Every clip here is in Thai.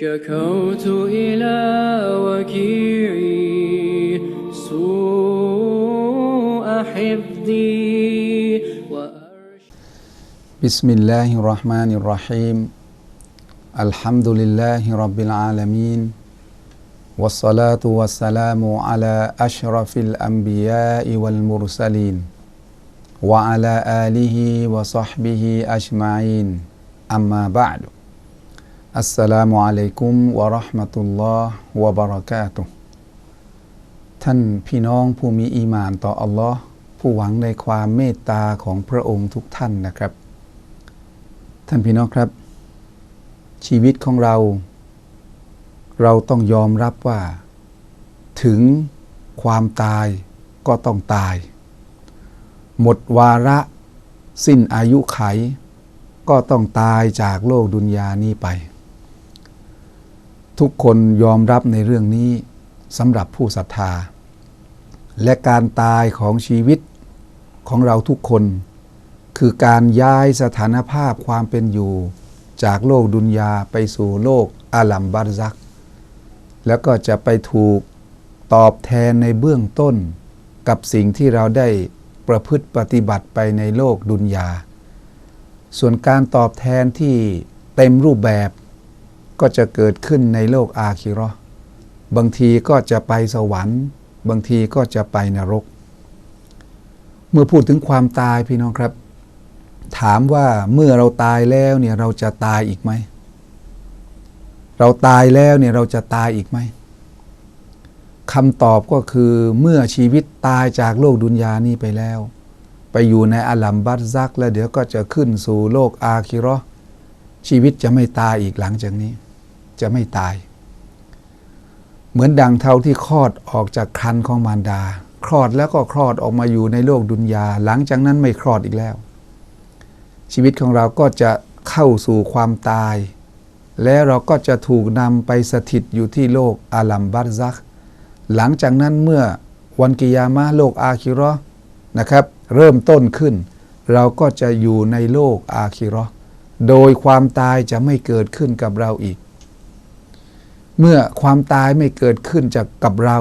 شكوت إلى وكيعي سوء حفظي بسم الله الرحمن الرحيم. الحمد لله رب العالمين. والصلاة والسلام على أشرف الأنبياء والمرسلين وعلى آله وصحبه أجمعين. أما بعد. السلام عليكم ورحمة الله وبركاته ท่านพี่น้องผู้มีอีหมานต่ออัลลอฮ์ผู้หวังในความเมตตาของพระองค์ทุกท่านนะครับ ท่านพี่น้องครับ ชีวิตของเรา เราต้องยอมรับว่า ถึงความตายก็ต้องตาย หมดวาระสิ้นอายุไข ก็ต้องตายจากโลกดุนยานี้ไป ทุกคนยอมรับในเรื่องนี้สำหรับผู้ศรัทธา และการตายของชีวิตของเราทุกคน คือการย้ายสถานภาพความเป็นอยู่ จากโลกดุนยาไปสู่โลกอาลัมบารซัก แล้วก็จะไปถูกตอบแทนในเบื้องต้น กับสิ่งที่เราได้ประพฤติปฏิบัติไปในโลกดุนยา ส่วนการตอบแทนที่เต็มรูปแบบ ก็จะเกิดขึ้นในโลกอาคิราะห์บางทีก็จะไปสวรรค์ บางทีก็จะไปนรก เมื่อพูดถึงความตายพี่น้องครับ ถามว่าเมื่อเราตายแล้วเนี่ยเราจะตายอีกไหม เราตายแล้วเนี่ยเราจะตายอีกไหมคำตอบก็คือเมื่อชีวิตตายจากโลกดุนยานี้ไปแล้ว ไปอยู่ในอาลัมบัตซัก แล้วเดี๋ยวก็จะขึ้นสู่โลกอาคิราะห์ชีวิตจะไม่ตายอีกหลังจากนี้ จะไม่ตาย เหมือนดังเท่าที่คลอดออกจากครรภ์ของมารดา คลอดแล้วก็คลอดออกมาอยู่ในโลกดุนยา หลังจากนั้นไม่คลอดอีกแล้ว ชีวิตของเราก็จะเข้าสู่ความตาย แล้วเราก็จะถูกนำไปสถิตอยู่ที่โลกอาลัมบัตซัก หลังจากนั้นเมื่อวันกิยามะโลกอาคิราะห์นะครับ เริ่มต้นขึ้น เราก็จะอยู่ในโลกอาคิราะห์โดยความตายจะไม่เกิดขึ้นกับเราอีก เมื่อความตายไม่เกิดขึ้นจากกับเรา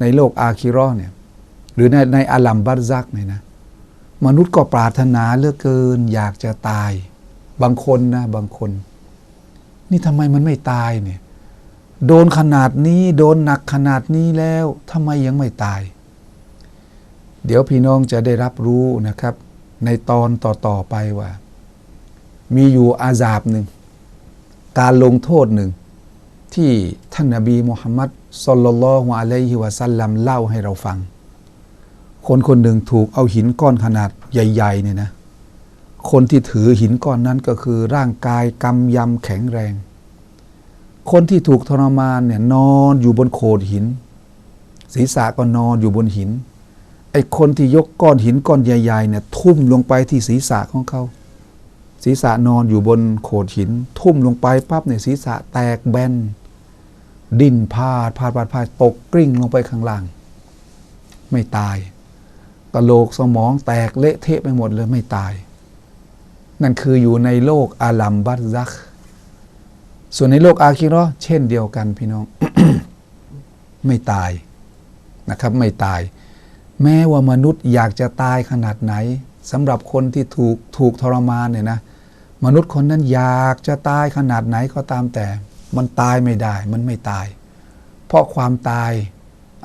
ในโลกอาคิราะห์เนี่ยหรือในในอาลัมบัตซักเนี่ยนะมนุษย์ก็ปรารถนาเหลือเกิน อยากจะตาย บางคนนะบางคน นี่ทำไมมันไม่ตายเนี่ยโดนขนาดนี้โดนหนักขนาดนี้แล้วทำไมยังไม่ตาย เดี๋ยวพี่น้องจะได้รับรู้นะครับ ในตอนต่อๆไปว่า มีอยู่อาซาบหนึ่ง การลงโทษหนึ่ง ที่ท่านนบีมุฮัมมัดสลลัลลอฮุอะลัยฮิวะสัลลัมเล่าให้เราฟัง คนคนหนึ่งถูกเอาหินก้อนขนาดใหญ่ๆเนี่ยนะ คนที่ถือหินก้อนนั้นก็คือร่างกายกำยำแข็งแรง คนที่ถูกทรมานเนี่ยนอนอยู่บนโขดหิน ศีรษะก็นอนอยู่บนหิน ไอ้คนที่ยกก้อนหินก้อนใหญ่ๆเนี่ยทุ่มลงไปที่ศีรษะของเขาศีรษะนอนอยู่บนโขดหิน ทุ่มลงไปปั๊บเนี่ยศีรษะแตกแบน ดิ้นพาดพาดพาดพาดตกกลิ้งลงไปข้างล่าง ไม่ตายกระโหลกสมองแตกเละเทะไปหมดเลยไม่ตาย นั่นคืออยู่ในโลกอาลัมบัตซัก ส่วนในโลกอาคิราะห์เช่นเดียวกันพี่น้อง ไม่ตายนะครับ ไม่ตาย แม้ว่ามนุษย์อยากจะตายขนาดไหนสำหรับคนที่ถูกถูกทรมานเนี่ยนะ มนุษย์คนนั้นอยากจะตายขนาดไหนก็ตามแต่ มันตายไม่ได้ มันไม่ตาย เพราะความตาย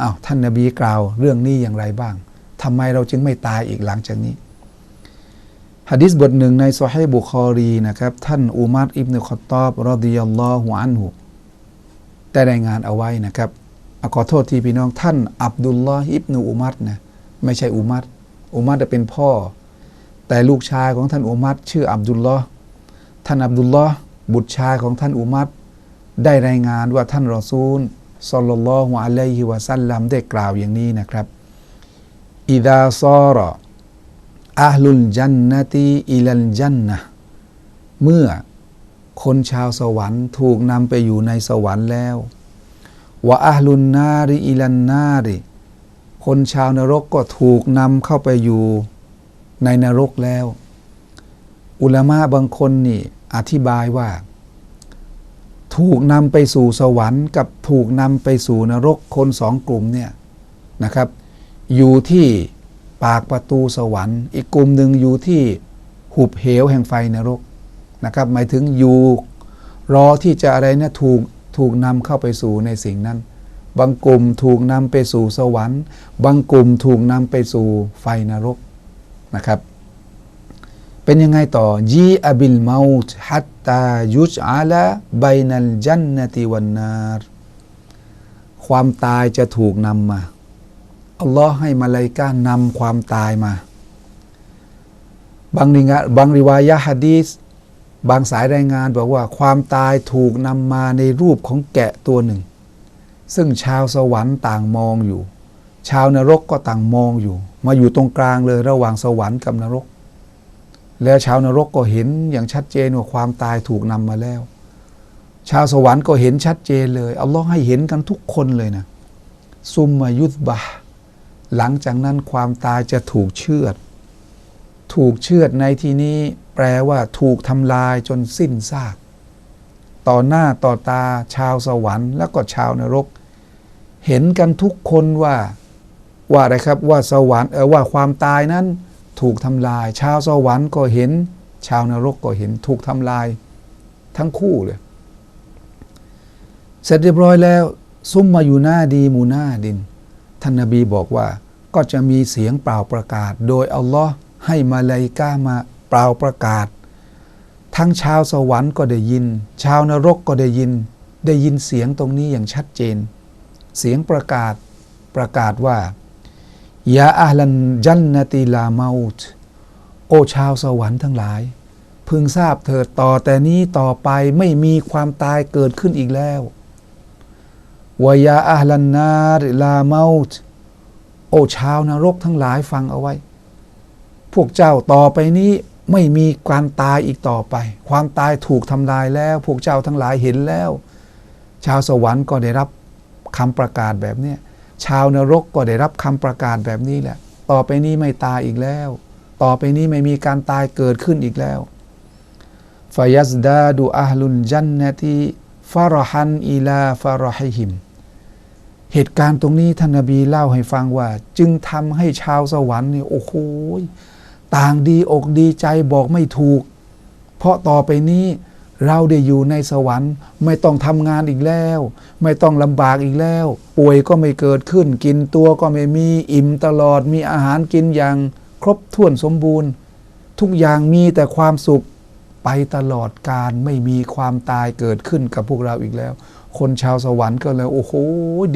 อ้าวท่านนบีกล่าวเรื่องนี้อย่างไรบ้างทำไมเราจึงไม่ตายอีกหลังจากนี้ฮะดิษบทหนึ่งในซอฮีบุคอรีนะครับ ท่านอุมัรอิบนุขอตอบรอดิยัลลอฮุอันฮุได้รายงานเอาไว้นะครับอขอโทษทีพี่น้องท่าน อับดุลลอฮ์อิบนุอุมัรนะไม่ใช่อุมัรอุมัรจะเป็นพ่อ แต่ลูกชายของท่านอุมัรชื่ออับดุลลอฮ์ท่านอับดุลลอฮ์บุตรชายของท่านอุมัร ได้รายงานว่าท่านรอซูลศ็อลลัลลอฮุอะลัยฮิวะซัลลัมได้กล่าวอย่างนี้นะครับอิดาซอรออาลุลจันนตีอิลันจันนะเมื่อคนชาวสวรรค์ถูกนำไปอยู่ในสวรรค์แล้ววะอาลุนนาริอิลันนาริคนชาวนรกก็ถูกนำเข้าไปอยู่ในนรกแล้ว อุลามะบางคนนี่อธิบายว่า ถูกนำไปสู่สวรรค์ กับถูกนำไปสู่นรกคนสองกลุ่มเนี่ยนะครับ อยู่ที่ปากประตูสวรรค์ อีกกลุ่มหนึ่งอยู่ที่หุบเหวแห่งไฟนรกนะครับ หมายถึงอยู่รอที่จะอะไรนะถูกถูกนำเข้าไปสู่ในสิ่งนั้น บางกลุ่มถูกนำไปสู่สวรรค์ บางกลุ่มถูกนำไปสู่ไฟนรกนะครับ เป็นยังไงต่อยีอบิลเมาต์ฮัตตายุจอาละไบนัลจันนติวันนารความตายจะถูกนำมาอัลลอฮ์ให้มาลายกานำความตายมา บางริงบางริวายะฮะดีษบางสายรายงานบอกว่าความตายถูกนำมาในรูปของแกะตัวหนึ่ง ซึ่งชาวสวรรค์ต่างมองอยู่ ชาวนรกก็ต่างมองอยู่ มาอยู่ตรงกลางเลยระหว่างสวรรค์กับนรก แล้วชาวนรกก็เห็นอย่างชัดเจนว่าความตายถูกนำมาแล้ว ชาวสวรรค์ก็เห็นชัดเจนเลยอัลลอฮ์ให้เห็นกันทุกคนเลยนะซุมมายุดบะห์หลังจากนั้นความตายจะถูกเชือด ถูกเชือดในที่นี้แปลว่าถูกทำลายจนสิ้นซาก ต่อหน้าต่อตาชาวสวรรค์ แล้วก็ชาวนรก เห็นกันทุกคนว่า ว่าอะไรครับว่าสวรรค์เออว่าความตายนั้น ถูกทำลาย ชาวสวรรค์ก็เห็น ชาวนรกก็เห็นถูกทำลายทั้งคู่เลย เสร็จเรียบร้อยแล้ว ซุ่มมาอยู่หน้าดีมูหน้าดิน ท่านนบีบอกว่าก็จะมีเสียงเปล่าประกาศ โดยอัลลอฮ์ให้มาลาอิกามาเปล่าประกาศ ทั้งชาวสวรรค์ก็ได้ยิน ชาวนรกก็ได้ยิน ได้ยินเสียงตรงนี้อย่างชัดเจน เสียงประกาศประกาศว่า ยาอาลันจันนติลาเมาตโอชาวสวรรค์ทั้งหลาย พึงทราบเถิดต่อแต่นี้ต่อไปไม่มีความตายเกิดขึ้นอีกแล้ววายาอาลันนาริลาเมาตโอชาวนรกทั้งหลายฟังเอาไว้ พวกเจ้าต่อไปนี้ไม่มีการตายอีกต่อไป ความตายถูกทำลายแล้ว พวกเจ้าทั้งหลายเห็นแล้ว ชาวสวรรค์ก็ได้รับคำประกาศแบบนี้ ชาวนรกก็ได้รับคำประกาศแบบนี้แหละ ต่อไปนี้ไม่ตายอีกแล้ว ต่อไปนี้ไม่มีการตายเกิดขึ้นอีกแล้วฟายัสดาดูอาฮลุนจันนติฟารฮันอีลาฟารฮิฮิม เหตุการณ์ตรงนี้ท่านนบีเล่าให้ฟังว่า จึงทำให้ชาวสวรรค์นี่โอ้โหต่างดีอกดีใจบอกไม่ถูก เพราะต่อไปนี้ เราได้อยู่ในสวรรค์ ไม่ต้องทำงานอีกแล้ว ไม่ต้องลำบากอีกแล้ว ป่วยก็ไม่เกิดขึ้น กินตัวก็ไม่มีอิ่มตลอด มีอาหารกินอย่างครบถ้วนสมบูรณ์ ทุกอย่างมีแต่ความสุขไปตลอดการไม่มีความตายเกิดขึ้นกับพวกเราอีกแล้ว คนชาวสวรรค์ก็เลยโอ้โห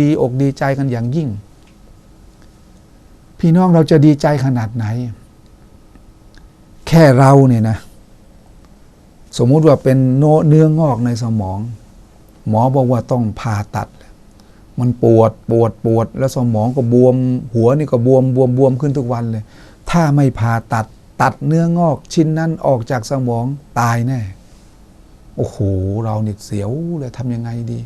ดีอกดีใจกันอย่างยิ่ง พี่น้องเราจะดีใจขนาดไหน แค่เราเนี่ยนะ สมมุติว่าเป็นโนเนื้องอกในสมอง หมอบอกว่าต้องผ่าตัด มันปวดปวดปวด แล้วสมองก็บวม หัวนี่ก็บวมบวมบวมขึ้นทุกวันเลย ถ้าไม่ผ่าตัดตัดเนื้องอกชิ้นนั้นออกจากสมองตายแน่ โอ้โห เราเนี่เสียวเลยทำยังไงดี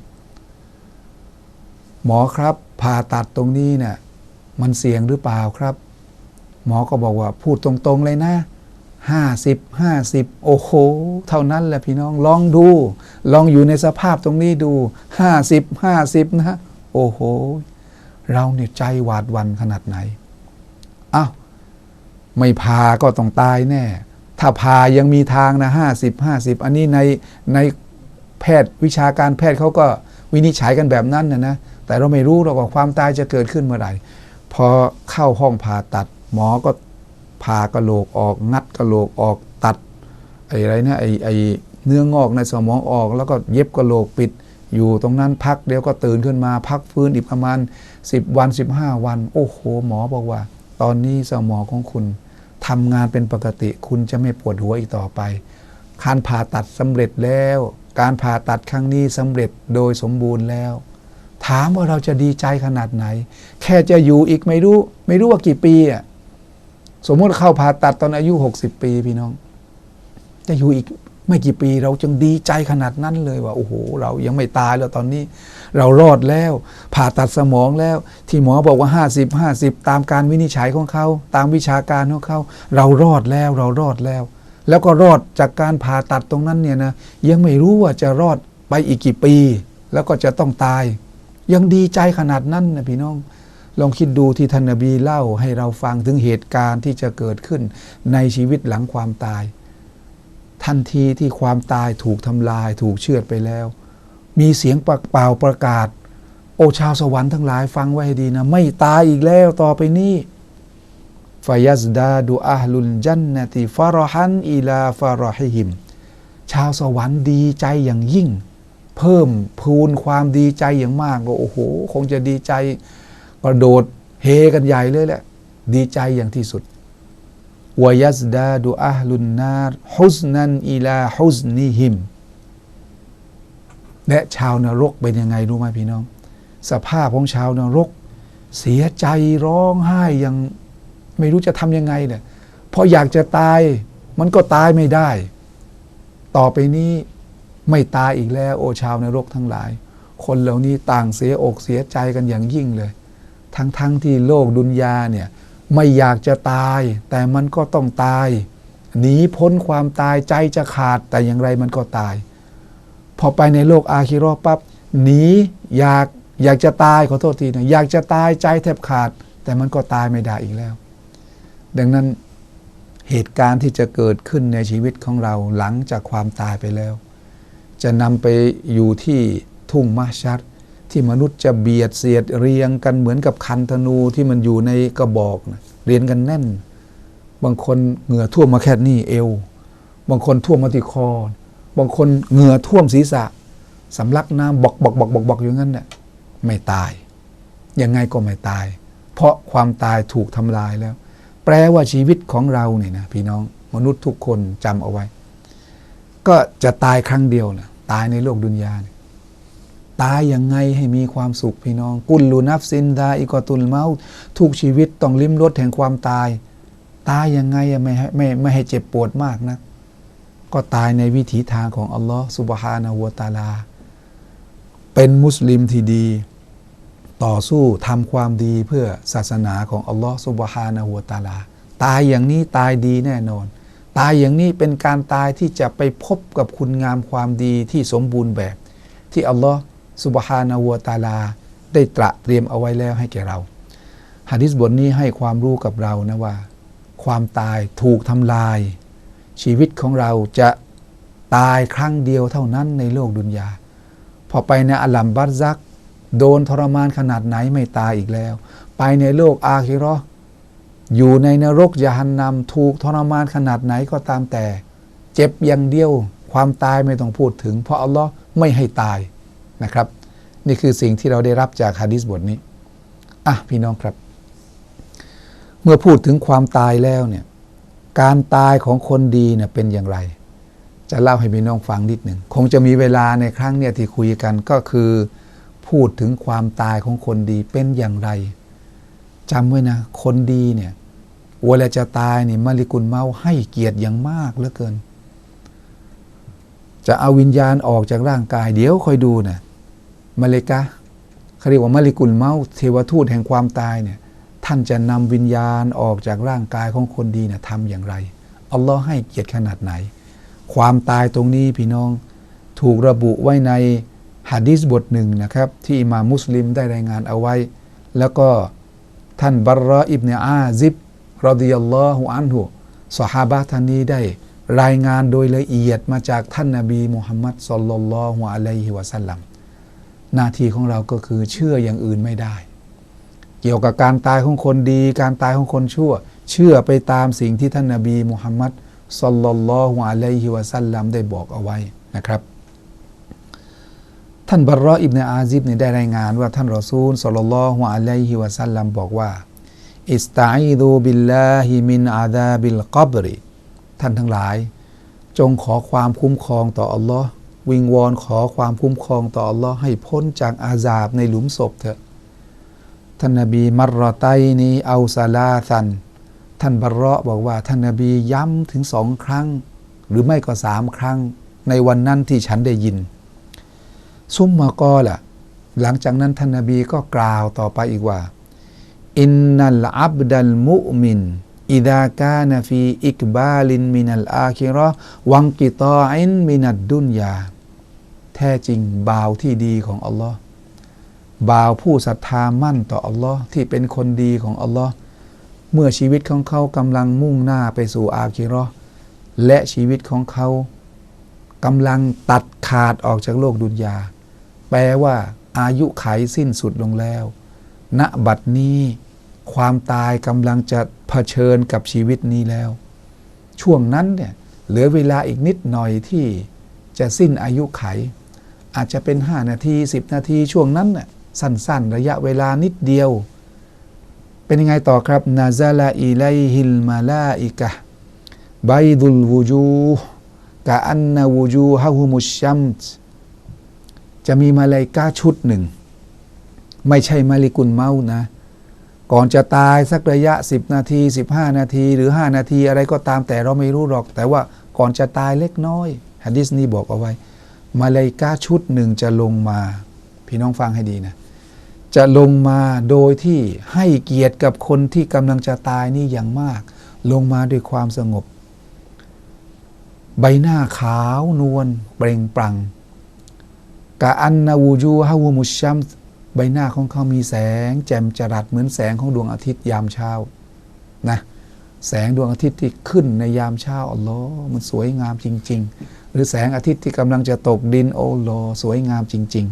หมอครับผ่าตัดตรงนี้เนี่ยมันเสี่ยงหรือเปล่าครับ หมอก็บอกว่าพูดตรงๆเลยนะ ห้าสิบห้าสิบโอ้โห เท่านั้นแหละพี่น้องลองดู ลองอยู่ในสภาพตรงนี้ดูห้าสิบห้าสิบนะโอ้โห เราเนี่ยใจหวาดวันขนาดไหนอ้าวไม่พาก็ต้องตายแน่ ถ้าพายังมีทางนะห้าสิบห้าสิบอันนี้ในในแพทย์วิชาการแพทย์เขาก็วินิจฉัยกันแบบนั้นนะนะ แต่เราไม่รู้หรอกว่าความตายจะเกิดขึ้นเมื่อไหร่ พอเข้าห้องผ่าตัดหมอก็ ผ่ากระโหลกออกงัดกระโหลกออกตัดไอ้อะไรนะไอ้ไอ้เนื้องอกในสมองออก แล้วก็เย็บกระโหลกปิด อยู่ตรงนั้นพักเดี๋ยวก็ตื่นขึ้นมา พักฟื้นอีกประมาณ 10 วัน 15 วัน โอ้โห หมอบอกว่า ตอนนี้สมองของคุณทำงานเป็นปกติคุณจะไม่ปวดหัวอีกต่อไปการผ่าตัดสำเร็จแล้ว การผ่าตัดครั้งนี้สำเร็จโดยสมบูรณ์แล้ว ถามว่าเราจะดีใจขนาดไหน แค่จะอยู่อีกไม่รู้ ไม่รู้ว่ากี่ปีอะ สมมติเข้าผ่าตัดตอนอายุ 60 ปีพี่น้อง จะอยู่อีกไม่กี่ปีเราจึงดีใจขนาดนั้นเลยว่า โอ้โห เรายังไม่ตายแล้วตอนนี้ เรารอดแล้ว ผ่าตัดสมองแล้ว ที่หมอบอกว่า 50 50 ตามการวินิจฉัยของเขา ตามวิชาการของเขา เรารอดแล้วเรารอดแล้ว แล้วก็รอดจากการผ่าตัดตรงนั้นเนี่ยนะยังไม่รู้ว่าจะรอดไปอีกกี่ปี แล้วก็จะต้องตาย ยังดีใจขนาดนั้นนะพี่น้อง ลองคิดดูที่ท่านนบีเล่าให้เราฟังถึงเหตุการณ์ที่จะเกิดขึ้นในชีวิตหลังความตาย ทันทีที่ความตายถูกทำลายถูกเชือดไปแล้ว มีเสียงปากเป่าประกาศ โอชาวสวรรค์ทั้งหลายฟังไว้ให้ดีนะ ไม่ตายอีกแล้วต่อไปนี้ฟายัสดาดูอาลุลจันนติฟารฮันอีลาฟารฮิหิม ชาวสวรรค์ดีใจอย่างยิ่ง เพิ่มพูนความดีใจอย่างมากว่าโอ้โห คงจะดีใจ กระโดดเฮกันใหญ่เลยแหละ ดีใจอย่างที่สุดวายัสดาดูอาลุนนาร์ฮุสนันอีลาฮุสนิฮิมและชาวนรกเป็นยังไงรู้ไหมพี่น้อง สภาพของชาวนรก เสียใจร้องไห้อย่างไม่รู้จะทำยังไงเนี่ยพออยากจะตายมันก็ตายไม่ได้ ต่อไปนี้ไม่ตายอีกแล้ว โอชาวนรกทั้งหลาย คนเหล่านี้ต่างเสียอกเสียใจกันอย่างยิ่งเลย ทั้งๆทที่โลกดุนยาเนี่ยไม่อยากจะตาย แต่มันก็ต้องตาย หนีพ้นความตายใจจะขาดแต่อย่างไรมันก็ตาย พอไปในโลกอาคิรอปั๊บหนีอยากอยากจะตายขอโทษทีนะอยากจะตายใจแทบขาด แต่มันก็ตายไม่ได้อีกแล้ว ดังนั้นเหตุการณ์ที่จะเกิดขึ้นในชีวิตของเราหลังจากความตายไปแล้ว จะนำไปอยู่ที่ทุ่งมาชัด ที่มนุษย์จะเบียดเสียดเรียงกันเหมือนกับคันธนูที่มันอยู่ในกระบอกนะเรียนกันแน่น บางคนเหงื่อท่วมมาแค่นี้เอว บางคนท่วมมาที่คอ บางคนเหงื่อท่วมศีรษะสำลักน้ำบอกบอกบอกบอกบอกอยู่งั้นเนี่ยไม่ตาย ยังไงก็ไม่ตาย เพราะความตายถูกทำลายแล้ว แปลว่าชีวิตของเราเนี่ยนะพี่น้องมนุษย์ทุกคนจำเอาไว้ ก็จะตายครั้งเดียวนะตายในโลกดุนยาเนี่ย ตายยังไงให้มีความสุขพี่น้อง กุลลูนัฟซินดาอิกอตุลเมาทุกชีวิตต้องลิ้มรสแห่งความตาย ตายยังไงไม่ให้ไม่ไม่ให้เจ็บปวดมากนะก็ตายในวิถีทางของอัลลอฮ์สุบฮานาหัวตาลา เป็นมุสลิมที่ดี ต่อสู้ทำความดีเพื่อศาสนาของอัลลอฮ์สุบฮานาหัวตาลา ตายอย่างนี้ตายดีแน่นอน ตายอย่างนี้เป็นการตายที่จะไปพบกับคุณงามความดีที่สมบูรณ์แบบที่อัลลอฮ์ สุบฮานาหัวตาลา ได้ตระเตรียมเอาไว้แล้วให้แก่เราฮะดิษบทนี้ให้ความรู้กับเรานะว่า ความตายถูกทำลาย ชีวิตของเราจะตายครั้งเดียวเท่านั้นในโลกดุนยา พอไปในอัลลัมบัตซัก โดนทรมานขนาดไหนไม่ตายอีกแล้ว ไปในโลกอาคิราะห์อยู่ในนรกยาหันนำถูกทรมานขนาดไหนก็ตามแต่ เจ็บอย่างเดียว ความตายไม่ต้องพูดถึง เพราะอัลลอฮ์ไม่ให้ตาย นะครับ นี่คือสิ่งที่เราได้รับจากฮะดิษบทนี้ อะพี่น้องครับ เมื่อพูดถึงความตายแล้วเนี่ยการตายของคนดีเนี่ยเป็นอย่างไร จะเล่าให้พี่น้องฟังนิดหนึ่งคงจะมีเวลาในครั้งเนี่ยที่คุยกันก็คือพูดถึงความตายของคนดีเป็นอย่างไรจำไว้นะ คนดีเนี่ยเวลาจะตายเนี่ยมาลิกุลเมาให้เกียรติอย่างมากเหลือเกิน จะเอาวิญญาณออกจากร่างกาย เดี๋ยวคอยดูนะ มาเลกะเขาเรียกว่ามาลิกุลเมาเทวทูตแห่งความตายเนี่ยท่านจะนำวิญญาณออกจากร่างกายของคนดีเนี่ยทำอย่างไรอัลลอฮ์ให้เกียรติขนาดไหน ความตายตรงนี้พี่น้องถูกระบุไว้ในฮะดิษบทหนึ่งนะครับ ที่อิมามุสลิมได้รายงานเอาไว้ แล้วก็ท่านบรรออิบเนอาซิบรอดิยัลลอฮุอันหุสหาบะท่านนี้ได้รายงานโดยละเอียดมาจากท่านนาบีมุฮัมมัดสลลัลลอฮุอะลัยฮิวะสัลลัม หน้าที่ของเราก็คือเชื่ออย่างอื่นไม่ได้ เกี่ยวกับการตายของคนดี การตายของคนชั่ว เชื่อไปตามสิ่งที่ท่านนาบีมุฮัมมัดสลลัลลอฮุอะลัยฮิวะสัลลัมได้บอกเอาไว้นะครับ ท่านบรรออิบเนอาซิบเนี่ยได้รายงานว่าท่านรอซูลสลลัลลอฮุอะลัยฮิวะสัลลัมบอกว่าอิสตาอิดูบิลลาฮิมินอาดาบิลกับริท่านทั้งหลาย จงขอความคุ้มครองต่ออัลลอฮ์ วิงวอนขอความคุ้มครองต่ออัลลอฮ์ให้พ้นจากอาซาบในหลุมศพเถอะท่านนบีมัรรอไตนี้เอาซาลาซัน ท่านบรรอบอกว่า ท่านนบีย้ำถึงสองครั้ง หรือไม่ก็สามครั้ง ในวันนั้นที่ฉันได้ยิน ซุมมาก็ล่ะ หลังจากนั้นท่านนบีก็กล่าวต่อไปอีกว่า อินนัลอับดัลมุมินอิดากานฟีอิกบาลินมินัลอาคิราะห์วังกิตออินมินัดดุนยา แท้จริงบ่าวที่ดีของอัลลอฮ์บ่าวผู้ศรัทธามั่นต่ออัลลอฮ์ที่เป็นคนดีของอัลลอฮ์เมื่อชีวิตของเขากำลังมุ่งหน้าไปสู่อาคิราะห์และชีวิตของเขากำลังตัดขาดออกจากโลกดุนยา แปลว่าอายุไขสิ้นสุดลงแล้ว ณบัดนี้ความตายกำลังจะเผชิญกับชีวิตนี้แล้ว ช่วงนั้นเนี่ยเหลือเวลาอีกนิดหน่อยที่จะสิ้นอายุไข อาจจะเป็น 5 นาที 10 นาทีช่วงนั้นน่ะสั้นๆ ระยะเวลานิดเดียว เป็นยังไงต่อครับนาซาลาอิไลฮิลมาลาอิกะไบดุลวูจูกะอันนาวูจูฮะฮุมุชัมส์จะมีมาลายกาชุดหนึ่ง ไม่ใช่มาลิกุลเมานะ ก่อนจะตายสักระยะ 10 นาที 15 นาที หรือ 5 นาทีอะไรก็ตามแต่เราไม่รู้หรอก แต่ว่าก่อนจะตายเล็กน้อยฮะดิษนี้บอกเอาไว้ มาเลายกาชุดหนึ่งจะลงมา พี่น้องฟังให้ดีนะ จะลงมาโดยที่ให้เกียรติกับคนที่กำลังจะตายนี่อย่างมาก ลงมาด้วยความสงบ ใบหน้าขาวนวลเปล่งปลั่งกะอันนาวูจูฮาวูมุชัมใบหน้าของเขามีแสง แจ่มจรัสเหมือนแสงของดวงอาทิตย์ยามเช้านะแสงดวงอาทิตย์ที่ขึ้นในยามเช้าอัลลอฮ์มันสวยงามจริง ๆ รือแสงอาทิตย์ที่กำลังจะตกดินโอโลสวยงามจริง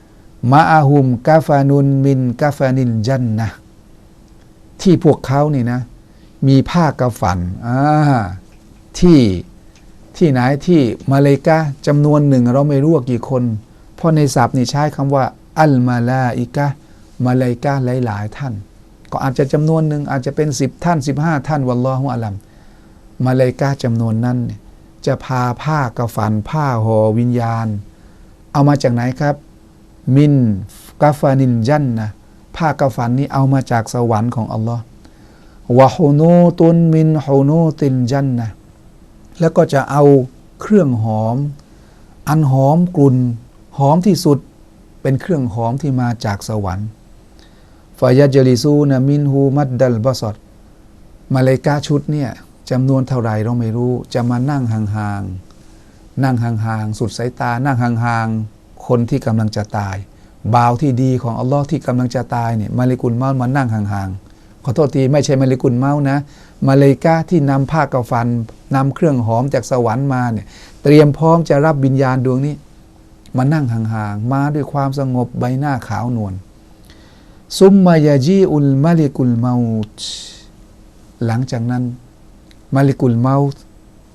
ๆ มาอาหุมกาฟานุนมินกาฟานินจันนะที่พวกเขานี่นะ มีผ้ากำฝันอ่าที่ที่ไหนที่มาเลกาจำนวนหนึ่งเราไม่รู้ว่ากี่คน เพราะในศัพท์นี่ใช้คำว่า อัลมาลาอิกะมาเลกาหลาย ๆ ท่าน ก็อาจจะจำนวนหนึ่งอาจจะเป็น 10 ท่าน 15 ท่าน วัลลอฮุอะลัมมาเลกาจำนวนนั้นเนี่ย จะพาผ้ากระฝันผ้าห่อวิญญาณ เอามาจากไหนครับ มินกาฟานินจันนะผ้ากระฝันนี้เอามาจากสวรรค์ของอัลลอฮ์วะฮุนูตุนมินฮุนูตินจันนะแล้วก็จะเอาเครื่องหอม อันหอมกลุ่นหอมที่สุดเป็นเครื่องหอมที่มาจากสวรรค์ฟายาจลิซูนะมินฮูมัดดัลบาสดมาเลกาชุดเนี่ย จำนวนเท่าไรเราไม่รู้ จะมานั่งห่างๆนั่งห่างๆสุดสายตา นั่งห่างๆคนที่กำลังจะตายบ่าวที่ดีของอัลลอฮ์ที่กำลังจะตายเนี่ยมาเลกุลเมาส์มานั่งห่างๆขอโทษทีไม่ใช่มาเลกุลเมาส์นะมาเลกาที่นำผ้ากาฟันนำเครื่องหอมจากสวรรค์มาเนี่ยเตรียมพร้อมจะรับวิญญาณดวงนี้ มานั่งห่างๆมาด้วยความสงบใบหน้าขาวนวลซุมมายาจีอุลมาลิกุลเมาต์หลังจากนั้น มาลิกุลเมาต์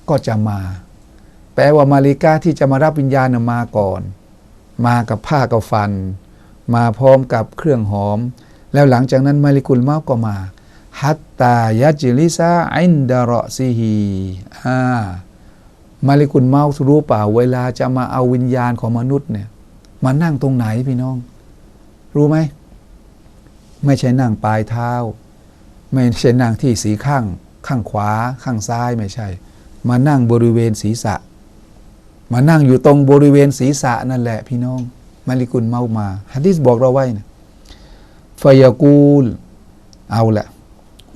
ก็จะมา แปลว่ามาลิกาที่จะมารับวิญญาณมาก่อน มากับผ้ากับฟัน มาพร้อมกับเครื่องหอม แล้วหลังจากนั้นมาลิกุลเมาต์ก็มาฮัตตายัจลิซาอินดารอซีฮีอ่ามาลิกุลเมาส์รู้เปล่าเวลาจะมาเอาวิญญาณของมนุษย์เนี่ยมานั่งตรงไหนพี่น้อง รู้ไหม ไม่ใช่นั่งปลายเท้า ไม่ใช่นั่งที่สีข้าง ข้างขวาข้างซ้ายไม่ใช่ มานั่งบริเวณศีรษะ มานั่งอยู่ตรงบริเวณศีรษะนั่นแหละพี่น้องมาลิกุลเมามาฮะดิษบอกเราไว้นะฟยากูล เอาละ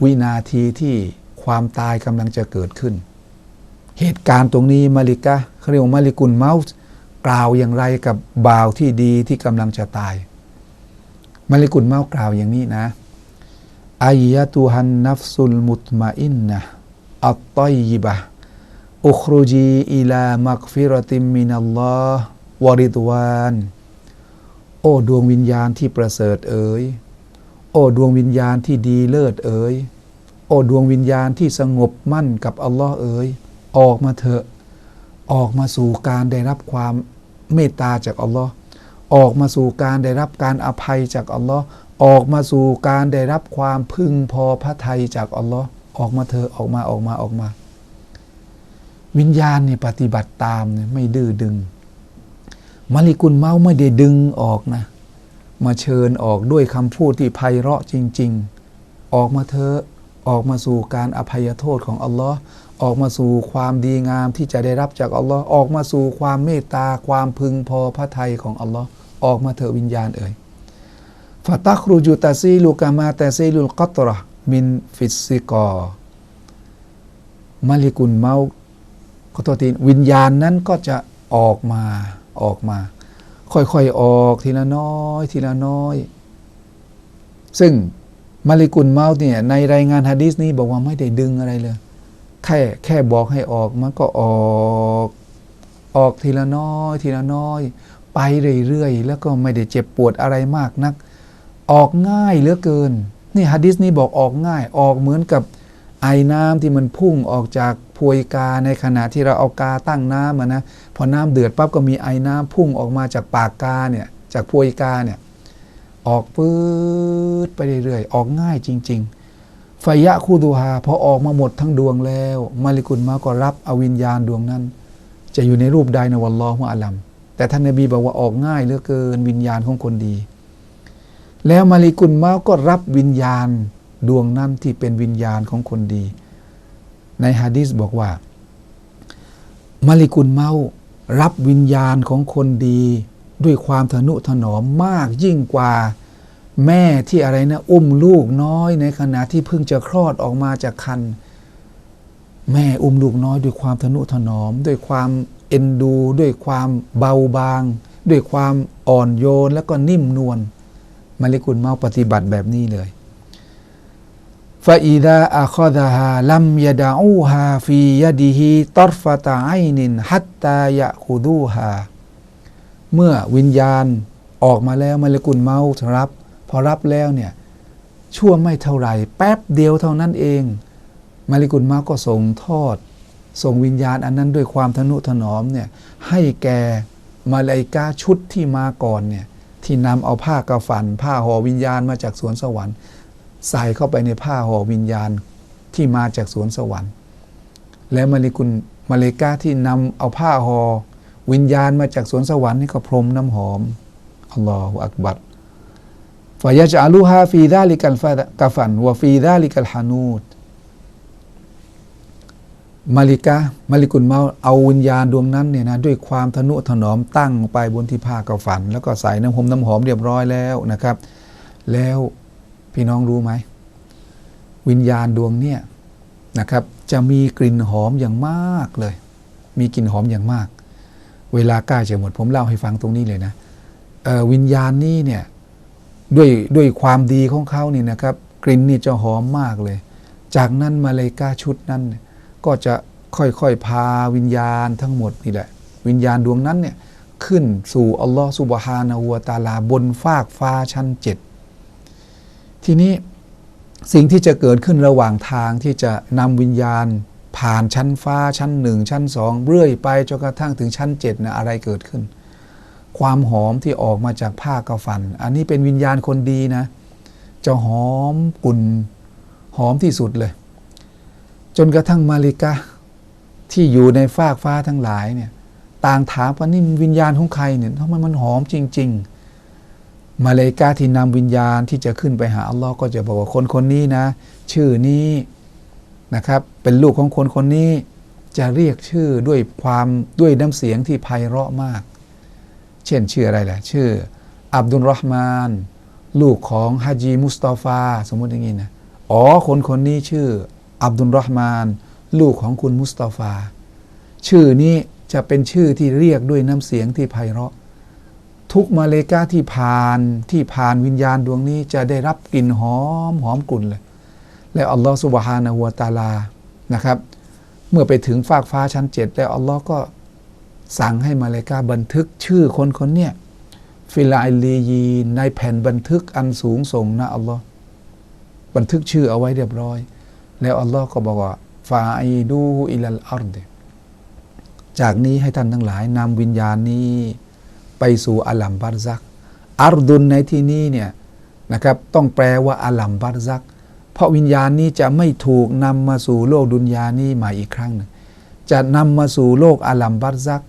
วินาทีที่ความตายกำลังจะเกิดขึ้น เหตุการณ์ตรงนี้มาลิกะเขาเรียกว่ามาลิกุลเมาส์กล่าวอย่างไรกับบ่าวที่ดีที่กำลังจะตาย มาลิกุลเมาส์กล่าวอย่างนี้นะ อายะตุฮันนัฟซุลมุตมาอินนะอัตตอยยิบะอุครุจีอิลามักฟิรติมมินัลลอฮ์วริดวานโอ้ดวงวิญญาณที่ประเสริฐเอ๋ยโอ้ดวงวิญญาณที่ดีเลิศเอ๋ยโอ้ดวงวิญญาณที่สงบมั่นกับอัลลอฮ์เอ๋ยออกมาเถอะออกมาสู่การได้รับความเมตตาจากอัลลอฮ์ออกมาสู่การได้รับการอภัยจากอัลลอฮ์ ออกมาสู่การได้รับความพึงพอพระทัยจากอัลลอฮ์ออกมาเถอออกมาออกมาออกมา วิญญาณเนี่ยปฏิบัติตามเนี่ยไม่ดื้อดึงมาลิกุลเมาไม่ได้ดึงออกนะ มาเชิญออกด้วยคำพูดที่ไพเราะจริง ๆ ออกมาเถอออกมาสู่การอภัยโทษของอัลลอฮ์ออกมาสู่ความดีงามที่จะได้รับจากอัลลอฮ์ออกมาสู่ความเมตตาความพึงพอพระทัยของอัลลอฮ์ออกมาเถอะวิญญาณเอ่ย ฟาตักรูจูตาซีลูกามาตาซีลุลกัตระมินฟิสิกอมาลิกุลเมาขอโทษทีวิญญาณนั้นก็จะออกมาออกมา ค่อยๆออกทีละน้อย ทีละน้อย ซึ่งมาลิกุลเมาส์เนี่ยในรายงานฮะดีษนี้บอกว่าไม่ได้ดึงอะไรเลย แค่แค่บอกให้ออกมันก็ออกออกทีละน้อย ทีละน้อย ไปเรื่อยๆ แล้วก็ไม่ได้เจ็บปวดอะไรมากนัก ออกง่ายเหลือเกิน นี่ฮะดิษนี้บอกออกง่าย ออกเหมือนกับไอ้น้ำที่มันพุ่งออกจากพวยกาในขณะที่เราเอากาตั้งน้ำอะนะพอน้ำเดือดปั๊บก็มีไอ้น้ำพุ่งออกมาจากปากกาเนี่ยจากพวยกาเนี่ยออกปื๊ดไปเรื่อยๆออกง่ายจริง ๆ ไฟยะคูดูฮาพอออกมาหมดทั้งดวงแล้ว มาลิกุลมาก็รับอวิญญาณดวงนั้น จะอยู่ในรูปใดในวัลลอฮุอลัมแต่ท่านนบีบอกว่าออกง่ายเหลือเกินวิญญาณของคนดี แล้วมาลิกุลเมาก็รับวิญญาณดวงนั้นที่เป็นวิญญาณของคนดี ในฮะดีษบอกว่า มาลิกุลเมารับวิญญาณของคนดี ด้วยความทนุถนอมมากยิ่งกว่าแม่ที่อะไรนะอุ้มลูกน้อยในขณะที่เพิ่งจะคลอดออกมาจากคันแม่อุ้มลูกน้อยด้วยความทนุถนอม ด้วยความเอ็นดู ด้วยความเบาบาง ด้วยความอ่อนโยนแล้วก็นิ่มนวล มาลิกุลเมาปฏิบัติแบบนี้เลยฟาอีดาอาคอดาฮาลัมยาดาอูฮาฟียาดีฮีตอรฟตาไอนินฮัตตายะคูดูฮาเมื่อวิญญาณออกมาแล้วมาลิกุลเมารับ พอรับแล้วเนี่ยชั่วไม่เท่าไหร่แป๊บเดียวเท่านั้นเอง มาลิกุลมาก็ส่งทอด ส่งวิญญาณอันนั้นด้วยความทนุถนอมเนี่ยให้แก่มาลายกาชุดที่มาก่อนเนี่ย ที่นำเอาผ้ากระฝัน ผ้าห่อวิญญาณมาจากสวนสวรรค์ ใส่เข้าไปในผ้าห่อวิญญาณที่มาจากสวนสวรรค์ และมาลิกุลมาเลกาที่นำเอาผ้าห่อวิญญาณมาจากสวนสวรรค์นี่ก็พรมน้ำหอมอัลลอฮฺอักบัรฟายะจาลูฮาฟีดาลิกัลฟะกะฟันวะฟีดาลิกัลฮานูด มาลิกามาลิกุลเมาเอาวิญญาณดวงนั้นเนี่ยนะด้วยความทนุถนอมตั้งไปบนที่ผ้ากระฝัน แล้วก็ใส่น้ำหอมน้ำหอมเรียบร้อยแล้วนะครับ แล้วพี่น้องรู้ไหม วิญญาณดวงเนี่ยนะครับ จะมีกลิ่นหอมอย่างมากเลย มีกลิ่นหอมอย่างมาก เวลาใกล้จะหมดผมเล่าให้ฟังตรงนี้เลยนะวิญญาณนี้เนี่ยด้วยด้วยความดีของเขานี่นะครับ กลิ่นนี่จะหอมมากเลย จากนั้นมาเลกาชุดนั้นเนี่ย ก็จะค่อยๆพาวิญญาณทั้งหมดนี่แหละ วิญญาณดวงนั้นเนี่ยขึ้นสู่อัลลอฮฺสุบฮานะฮูวตาลาบนฟากฟ้าชั้นเจ็ดทีนี้สิ่งที่จะเกิดขึ้นระหว่างทางที่จะนำวิญญาณผ่านชั้นฟ้าชั้นหนึ่งชั้นสองเรื่อยไปจนกระทั่งถึงชั้นเจ็ดนะอะไรเกิดขึ้น ความหอมที่ออกมาจากผ้ากระฟัน อันนี้เป็นวิญญาณคนดีนะ จะหอมกลุ่นหอมที่สุดเลย จนกระทั่งมาลิกาที่อยู่ในฟากฟ้าทั้งหลายเนี่ยต่างถามว่านี่วิญญาณของใครเนี่ยทำไมมันหอมจริง ๆ มาเลกาที่นำวิญญาณที่จะขึ้นไปหาอัลลอฮ์ก็จะบอกว่าคนคนนี้นะ ชื่อนี้นะครับ เป็นลูกของคนคนนี้จะเรียกชื่อด้วยความด้วยน้ำเสียงที่ไพเราะมาก เช่นชื่ออะไรล่ะ ชื่อ อับดุลรอฮ์มาน ลูกของฮาจีมุสตาฟา สมมติอย่างนี้นะอ๋อคนคนนี้ชื่อ อับดุลรอฮ์มาน ลูกของคุณมุสตาฟา ชื่อนี้จะเป็นชื่อที่เรียกด้วยน้ำเสียงที่ไพเราะ ทุกมาเลกาที่ผ่านที่ผ่านวิญญาณดวงนี้จะได้รับกลิ่นหอมหอมกลุ่นเลย แล้วอัลลอฮฺสุบฮานะฮูวตาลานะครับ เมื่อไปถึงฟากฟ้าชั้นเจ็ดแล้วอัลลอฮ์ก็สั่งให้มาเลกาบันทึกชื่อคนคนเนี้ยฟิลาอิลียีในแผ่นบันทึกอันสูงส่งนะอัลลอฮ์บันทึกชื่อเอาไว้เรียบร้อย แล้วอัลลอฮ์ก็บอกว่าฟาอีดูอิลัลอัรดจากนี้ให้ท่านทั้งหลายนำวิญญาณนี้ไปสู่อัลลัมบารซักอัรดุนในที่นี้เนี่ยนะครับต้องแปลว่าอัลลัมบารซัก เพราะวิญญาณนี้จะไม่ถูกนำมาสู่โลกดุนยานี้ม่อีกครั้งหนึ่งจะนำมาสู่โลกอัลลัมบารซัก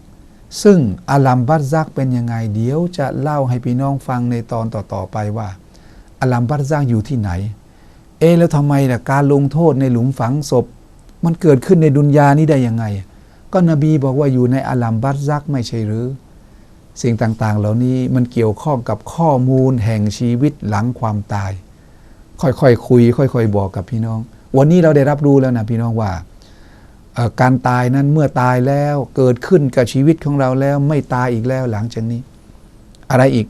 ซึ่งอัลลัมบารซักเป็นยังไงเดี๋ยวจะเล่าให้พี่น้องฟังในตอนต่อๆไปว่าอัลลัมบารซักอยู่ที่ไหน เอ๊แล้วทำไมล่ะการลงโทษในหลุมฝังศพ มันเกิดขึ้นในดุนยานี้ได้ยังไง ก็นบีบอกว่าอยู่ในอัลลัมบัตซักไม่ใช่หรือ สิ่งต่างๆ เหล่านี้มันเกี่ยวข้องกับข้อมูลแห่งชีวิตหลังความตาย ค่อยๆคคุย ค่อย ๆ บอกกับพี่น้อง วันนี้เราได้รับรู้แล้วนะพี่น้องว่าการตายนั้นเมื่อตายแล้วเกิดขึ้นกับชีวิตของเราแล้วไม่ตายอีกแล้วหลังจากนี้ อะไรอีก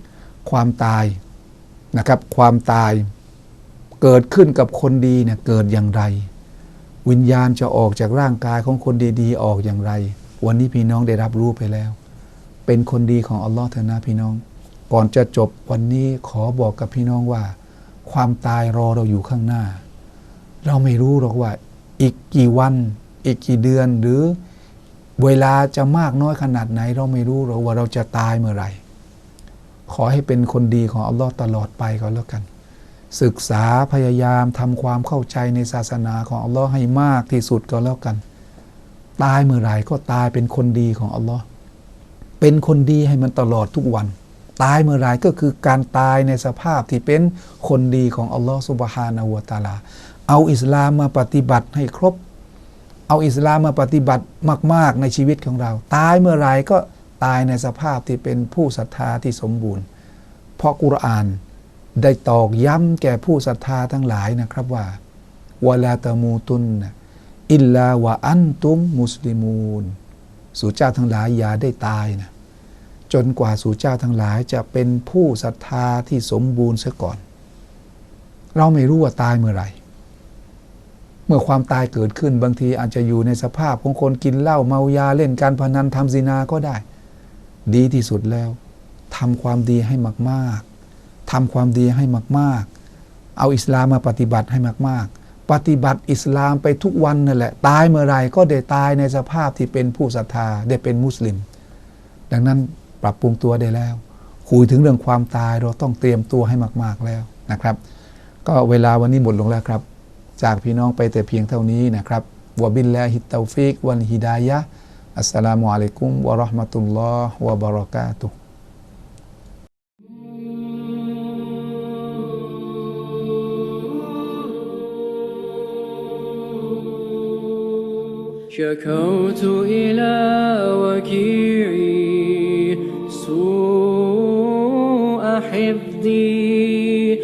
ความตายนะครับ ความตาย เกิดขึ้นกับคนดีเนี่ยเกิดอย่างไร วิญญาณจะออกจากร่างกายของคนดีๆ ออกอย่างไร วันนี้พี่น้องได้รับรู้ไปแล้ว เป็นคนดีของอัลลอฮ์เถอะนะพี่น้อง ก่อนจะจบวันนี้ขอบอกกับพี่น้องว่า ความตายรอเราอยู่ข้างหน้า เราไม่รู้หรอกว่า อีกกี่วัน อีกกี่เดือนหรือเวลาจะมากน้อยขนาดไหน เราไม่รู้หรอกว่าเราจะตายเมื่อไหร่ ขอให้เป็นคนดีของอัลลอฮ์ตลอดไปก็แล้วกัน ศึกษาพยายามทำความเข้าใจในศาสนาของอัลลอฮ์ให้มากที่สุดก็แล้วกัน ตายเมื่อไหร่ก็ตายเป็นคนดีของอัลลอฮ์เป็นคนดีให้มันตลอดทุกวัน ตายเมื่อไรก็คือการตายในสภาพที่เป็นคนดีของอัลลอฮ์สุบฮานาหัวตาลา เอาอิสลามมาปฏิบัติให้ครบ เอาอิสลามมาปฏิบัติมาก ๆ ในชีวิตของเรา ตายเมื่อไรก็ตายในสภาพที่เป็นผู้ศรัทธาที่สมบูรณ์ เพราะกุรอาน ได้ตอกย้ำแก่ผู้ศรัทธาทั้งหลายนะครับว่าวะลาตมูตุนอิลลาวะอันตุมมุสลิมูนสู่เจ้าทั้งหลายอย่าได้ตายนะจนกว่าสู่เจ้าทั้งหลายจะเป็นผู้ศรัทธาที่สมบูรณ์เสียก่อน เราไม่รู้ว่าตายเมื่อไหร่ เมื่อความตายเกิดขึ้นบางทีอาจจะอยู่ในสภาพของคนกินเหล้าเมายาเล่นการพนันทำซินาก็ได้ ดีที่สุดแล้วทำความดีให้มาก ๆ ทำความดีให้มาก ๆ เอาอิสลามมาปฏิบัติให้มาก ๆ ปฏิบัติอิสลามไปทุกวันนั่นแหละ ตายเมื่อไรก็ได้ตายในสภาพที่เป็นผู้ศรัทธาได้เป็นมุสลิม ดังนั้นปรับปรุงตัวได้แล้ว คุยถึงเรื่องความตายเราต้องเตรียมตัวให้มาก ๆ แล้วนะครับ ก็เวลาวันนี้หมดลงแล้วครับ จากพี่น้องไปแต่เพียงเท่านี้นะครับวบิลลาฮิตตาฟิกวันฮิดายะอัสสลามุอะลัยกุมวะราะห์มะตุลลอฮ์วะบะเราะกาตุฮ์ شكوت إلى وكيعي سوء حفظي.